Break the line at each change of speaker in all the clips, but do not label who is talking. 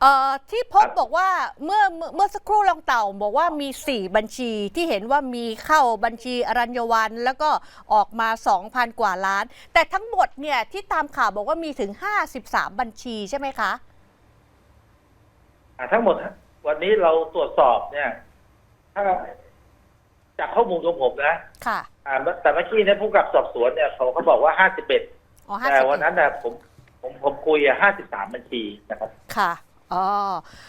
เอ่อที่พบบอกว่าเมื่อเมื่อเมื่อสักครู่ลองเต่าบอกว่ามี 4 บัญชีที่เห็นว่ามีเข้าบัญชีอรัญญวัน แล้วก็ออกมา 2,000 กว่าล้าน แต่ทั้งหมดเนี่ยที่ตามข่าวบอกว่ามีถึง 53 บัญชีใช่ไหมคะ
อ่าทั้งหมดวันนี้เราตรวจสอบเนี่ย ถ้าจากข้อมูลของผมนะ
ค่ะ
อ่าแต่เมื่อกี้เนี่ยผู้กำกับสอบสวนเนี่ยเขาเขาบอกว่าห้าสิบเอ็ด
อ๋อ
แต่วัน
51
นั้นนะผมผมผมคุยอะห้าสิบสามบัญชีนะครับ
ค่ะ อ๋อ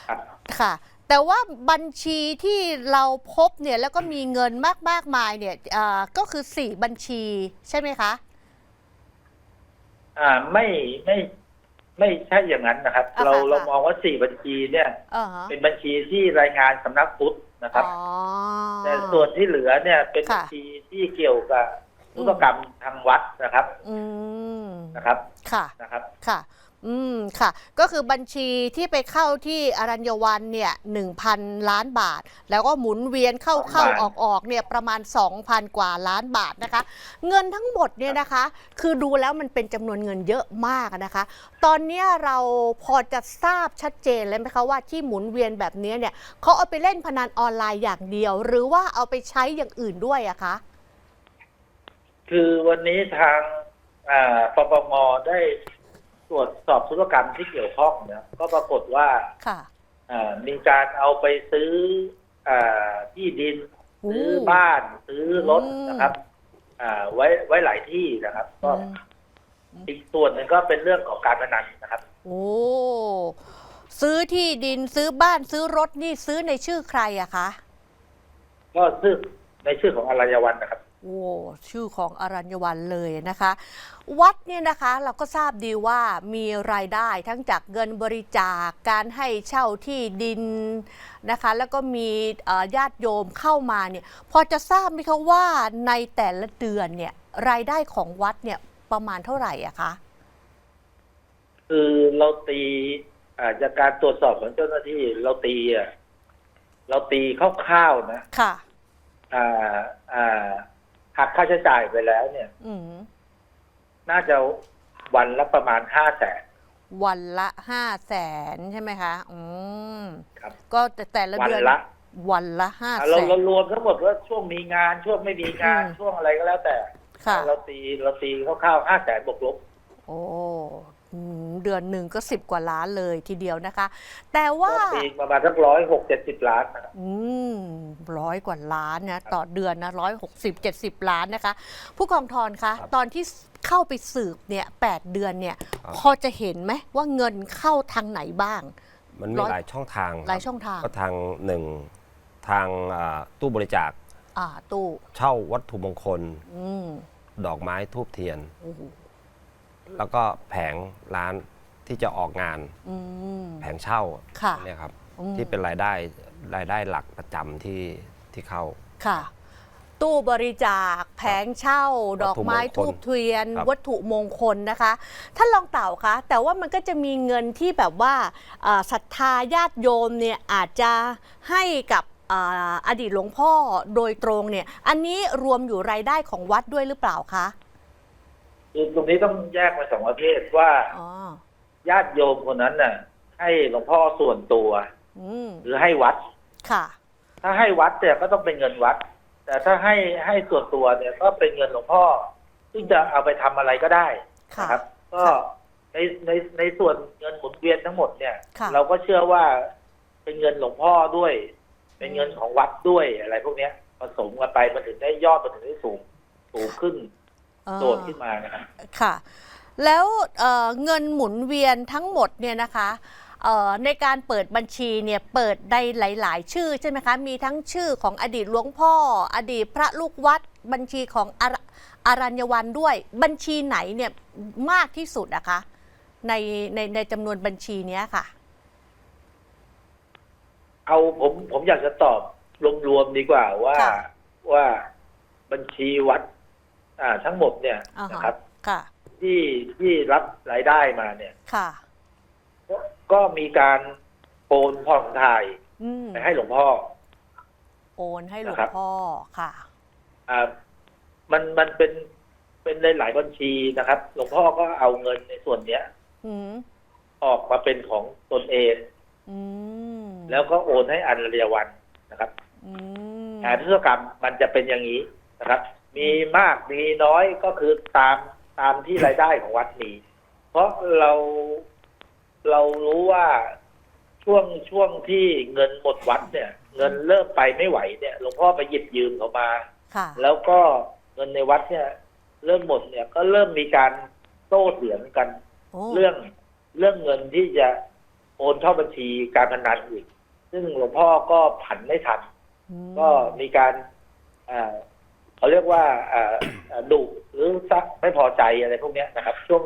ครับ
ค่ะ แต่ว่าบัญชีที่เราพบเนี่ยแล้วก็มีเงินมากมากมายเนี่ยอ่าก็คือ4บัญชีใช่ไหมคะ
อ่าไม่ไม่ไม่ใช่อย่างนั้นนะครับ
อ่า
เรา
ค่ะ
เรา
ค่ะ
มองว่าสี่บัญชีเนี่ย
เออฮะ
เป็นบัญชีที่รายงานสำนักพุทธนะครับ
อ๋อ
แต่ส่วนที่เหลือเนี่ยเป็นบัญ
ค่ะ
ชีที่เกี่ยวกับธุรกรรมทางวัดนะครับ
อืม
นะครับ
ค่ะ
นะครับ
ค่ะ อืมค่ะ ก็คือบัญชีที่ไปเข้าที่อรัญญวันเนี่ยหนึ่งพันล้านบาท แล้วก็หมุนเวียนเข้า
ประมาณ
เข้าออกออกเนี่ยประมาณ 2,000 กว่าล้านบาทนะคะ เงินทั้งหมดเนี่ยนะคะ คือดูแล้วมันเป็นจำนวนเงินเยอะมากนะคะ ตอนเนี้ยเราพอจะทราบชัดเจนเลยไหมคะว่าที่หมุนเวียนแบบนี้เนี่ยเขาเอาไปเล่นพนันออนไลน์อย่างเดียว หรือว่าเอาไปใช้อย่างอื่นด้วยอะคะ
คือวันนี้ทางอ่าปปงได้ ตรวจสอบธุรกรรมที่เกี่ยวข้องเนี่ยก็ปรากฏว่า
ค่ะ
อ่ามีการเอาไปซื้ออาที่ดิน
โอ้
ซื้อบ้าน ซื้อรถ
อืม
นะครับอ่าไว้ไว้หลายที่นะครับ ก็
อืม
อีกส่วนหนึ่งก็เป็นเรื่องของการพนันนะครับ
โอ้ซื้อที่ดินซื้อบ้านซื้อรถนี่ซื้อในชื่อใครอะคะ
ก็ซึ่งในชื่อของอารยวันนะครับ
โอ้ชื่อของอรัญญวันเลยนะคะ วัดเนี่ยนะคะเราก็ทราบดีว่ามีรายได้ทั้งจากเงินบริจาคการให้เช่าที่ดินนะคะ แล้วก็มีเอ่อญาติโยมเข้ามาเนี่ยพอจะทราบไหมคะว่าในแต่ละเดือนเนี่ยรายได้ของวัดเนี่ยประมาณเท่าไหร่อะคะ
คือเราตีอ่าจากการตรวจสอบของเจ้าหน้าที่เราตีอะเราตีคร่าวๆนะ
ค่ะ
อ่าอ่าหัก ค่าใช้จ่ายไปแล้วเนี่ย
อืม
น่าจะวันละประมาณห้าแสน
วันละห้าแสนใช่ไหมคะ อืม
ครับ
ก็แต่แต่ละ
วัน
เดือน
ละ
วันละห้า
อ่า
แส
เรา
น
เรารวมทั้งหมดว่าช่วงมีงานช่วงไม่มีงาน
อืม
ช่วงอะไรก็แล้วแต่
ค่ะ
เราตีเราตีคร่าวๆห้าแสนบวกลบ
โอ้อืม เดือนหนึ่งก็สิบกว่าล้านเลยทีเดียวนะคะ แต่ว่า
ก็ตีประมาณสักร้อยหกเจ็ดสิบล้านนะครับ
อืมร้อยกว่าล้านนะต่อเดือนนะร้อยหกสิบเจ็ดสิบล้านนะคะ ผู้กองทอนคะ
ครับ
ตอนที่เข้าไปสืบเนี่ยแปดเดือนเนี่ย
ครับ
พอจะเห็นไหมว่าเงินเข้าทางไหนบ้าง
มันมี
ร้อย
หลายช่องทางครับ
หลายช่องทาง
ก็ทางหนึ่งทางอ่าตู้บริจาค
อ่าตู้
เช่าวัตถุมงคล
อืม
ดอกไม้ทูบเทียน
โอ้โห
แล้วก็แผงร้านที่จะออกงาน
อืม
แผงเช่า
ค่ะ
เนี่ยครับ
อืม
ที่เป็นรายได้รายได้หลักประจำที่ที่เข้า
ค่ะ ตู้บริจาค แผงเช่า ดอกไม้
วัตถุ
ทู
ม
บ
งคล
เทียน
ครับ
วัตถุมงคลนะคะท่านลองเต่าคะแต่ว่ามันก็จะมีเงินที่แบบว่าอ่าศรัทธาญาติโยมเนี่ยอาจจะให้กับอ่าอดีตหลวงพ่อโดยตรงเนี่ย อันนี้รวมอยู่รายได้ของวัดด้วยหรือเปล่าคะ
คือตรงนี้ต้องแยกเป็นสองประเภทว่า
อ๋อ
ญาติโยมคนนั้นน่ะ ให้หลวงพ่อส่วนตัว
อืม
หรือให้วัด
ค่ะ
ถ้าให้วัดเนี่ยก็ต้องเป็นเงินวัด แต่ถ้าให้ให้ส่วนตัวเนี่ยก็เป็นเงินหลวงพ่อ ซึ่งจะเอาไปทำอะไรก็ได้
ค่ะ
นะครับ ก็
ค่ะ
ในในในส่วนเงินหมุนเวียนทั้งหมดเนี่ย
ค่ะ
เราก็เชื่อว่าเป็นเงินหลวงพ่อด้วย เป็นเงินของวัดด้วยอะไรพวกเนี้ยผสมกันไปมันถึงได้ยอดมันถึงได้สูงสูงขึ้น
เอ่อ
โดดขึ้นมานะครับ
ค่ะ แล้วเอ่อเงินหมุนเวียนทั้งหมดเนี่ยนะคะเอ่อในการเปิดบัญชีเนี่ยเปิดได้หลาย ๆ ชื่อใช่ไหมคะมีทั้งชื่อของอดีตหลวงพ่อ อดีตพระลูกวัดบัญชีของอรอารัญญวันด้วย บัญชีไหนเนี่ยมากที่สุดอะคะ ในในในจำนวนบัญชีเนี้ยค่ะ
เอาผมผมอยากจะตอบรวมๆดีกว่าว่า
ค่ะ
ว่าบัญชีวัดอ่า ทั้งหมดเนี่ย
อ่า
นะ
ฮะ
ครับ
ค่ะ
ที่ที่รับรายได้มาเนี่ย
ค่ะ
ก็ก็มีการโอนผ่อนถ่าย
อืม
ไปให้หลวงพ่อ
โอนให้หลวง
นะครับ
พ่อค่ะ
อ่ามันมันเป็นเป็นในหลายบัญชีนะครับ หลวงพ่อก็เอาเงินในส่วนเนี้ย
อืม
ออกมาเป็นของตนเอง
ออืม
แล้วก็โอนให้อันเรียวันนะครับ
อืม
แผนธุรกรรมมันจะเป็นอย่างนี้นะครับ มีมากมีน้อยก็คือตามตามที่รายได้ของวัดมีเพราะเราเรารู้ว่าช่วงช่วงที่เงินหมดวัดเนี่ย เงินเริ่มไปไม่ไหวเนี่ยหลวงพ่อไปหยิบยืมเขามา
ค่ะ
แล้วก็เงินในวัดเนี่ย เริ่มหมดเนี่ยก็เริ่มมีการโต้เถียงกัน
โอ้
เรื่องเรื่องเงินที่จะโอนเข้าบัญชีการพนันอีก ซึ่งหลวงพ่อก็ผันไม่ทัน
อืม
ก็มีการอ่า เขาเรียกว่าอ่าอ่าดุหรือซักไม่พอใจอะไรพวกเนี้ยนะครับ ช่วง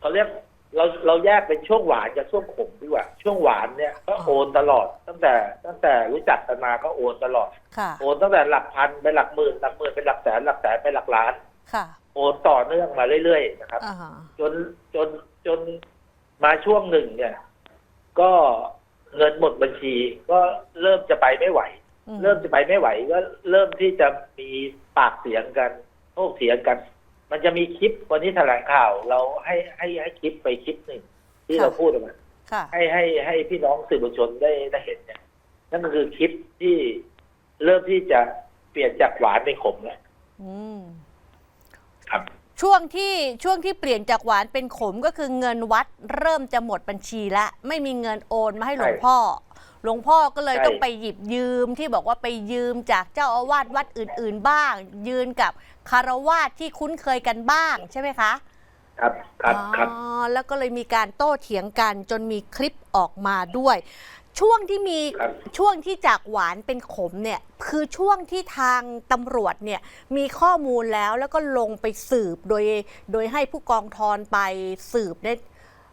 เขาเรียกเราเราแยกเป็นช่วงหวานกับช่วงขมดีกว่า ช่วงหวานเนี่ยก็โอนตลอด ตั้งแต่ตั้งแต่รู้จักกันมาก็โอนตลอด
ค่ะ
โอนตั้งแต่หลักพันไปหลักหมื่นหลักหมื่นเป็นหลักแสนหลักแสนไปหลักล้าน
ค่ะ
โอนต่อเนื่องมาเรื่อยๆนะครับ
อ่าฮะ
จนจนจนมาช่วงหนึ่งเนี่ย ก็เงินหมดบัญชีก็เริ่มจะไปไม่ไหว
อื
เริ่มจะไปไม่ไหวก็เริ่มที่จะมีปากเสียงกันโต้เถียงกัน มันจะมีคลิปวันนี้แถลงข่าว เราให้ให้ให้คลิปไปคลิปหนึ่งที่เราพูดออกมา
ค่ะ
ให้ให้ให้พี่น้องสื่อมวลชนได้ได้เห็นเนี่ยนั่นก็คือคลิปที่เริ่มที่จะเปลี่ยนจากหวานเป็นขมแล้ว
อืม
ครับ
ช่วงที่ช่วงที่เปลี่ยนจากหวานเป็นขมก็คือเงินวัดเริ่มจะหมดบัญชีแล้วไม่มีเงินโอนมาให้หลวงพ่อ หลวงพ่อก็เลย
ใช่
ต้องไปหยิบยืมที่บอกว่าไปยืมจากเจ้าอาวาสวัดอื่น ๆ บ้าง ยืนกับคารวาสที่คุ้นเคยกันบ้างใช่ไหมคะ
ครับครับครับ
อ๋อแล้วก็เลยมีการโต้เถียงกันจนมีคลิปออกมาด้วย ช่วงที่มี
ครับ
ช่วงที่จากหวานเป็นขมเนี่ยคือช่วงที่ทางตำรวจเนี่ยมีข้อมูลแล้วแล้วก็ลงไปสืบโดยโดยให้ผู้กองทอนไปสืบได้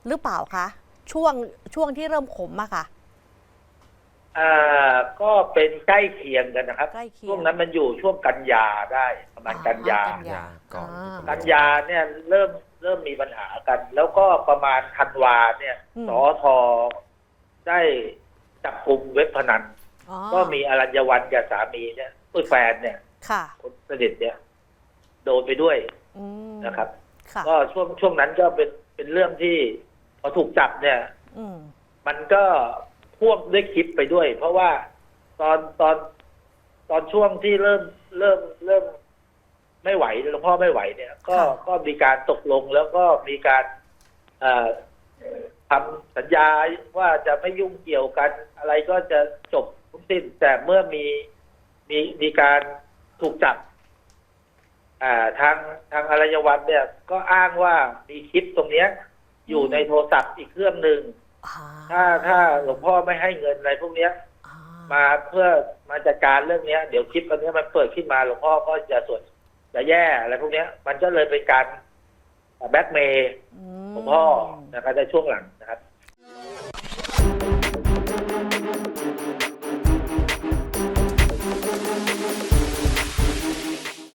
หรือเปล่าคะช่วงช่วงที่เริ่มขมอะค่ะ
อ่าก็เป็นใกล้เคียงกันนะครับ
ใกล้เคียง
ช่วงนั้นมันอยู่ช่วงกันยาได้ประมาณกันยา
กันยา
ก่อน
อ่า
กันยาเนี่ยเริ่มเริ่มมีปัญหากัน แล้วก็ประมาณธันวาเนี่ย
อืม
สอทอได้จับกลุ่มเว็บพนัน
อ๋อ
ก็มีอรัญญวันกับสามีเนี่ยอุ้ยแฟนเนี่ย
ค่ะ
คนสนิทเนี่ย โดนไปด้วย
อืม
นะครับ
ค่ะ
ก็ช่วงช่วงนั้นก็เป็นเป็นเรื่องที่พอถูกจับเนี่ย
อืม
มันก็ พ่วงด้วยคลิปไปด้วย เพราะว่าตอนตอนตอนช่วงที่เริ่มเริ่มเริ่มไม่ไหวหลวงพ่อไม่ไหวเนี่ย ก็
ค่ะ
ก็มีการตกลงแล้วก็มีการเอ่อทำสัญญาว่าจะไม่ยุ่งเกี่ยวกัน อะไรก็จะจบทุกสิ้น แต่เมื่อมีมีมีการถูกจับอ่าทางทางอารยวันเนี่ย ก็อ้างว่ามีคลิปตรงเนี้ย อยู่ในโทรศัพท์อีกเครื่องหนึ่ง
อ่า
ถ้าถ้าหลวงพ่อไม่ให้เงินอะไรพวกเนี้ย
อ่า
มาเพื่อมาจัดการเรื่องเนี้ย เดี๋ยวคลิปอันเนี้ยมันเปิดขึ้นมาหลวงพ่อก็จะส่วนจะแย่อะไรพวกเนี้ย มันก็เลยเป็นการแบ็กเมย์
ม
หลวงพ่อนะครับในช่วงหลังนะครับ